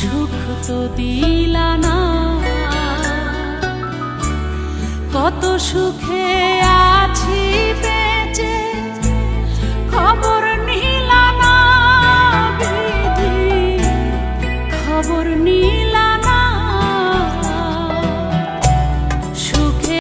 সুখ তো দিলানা কত সুখে আছি বেঁচে খবর নিলা খবর নিলা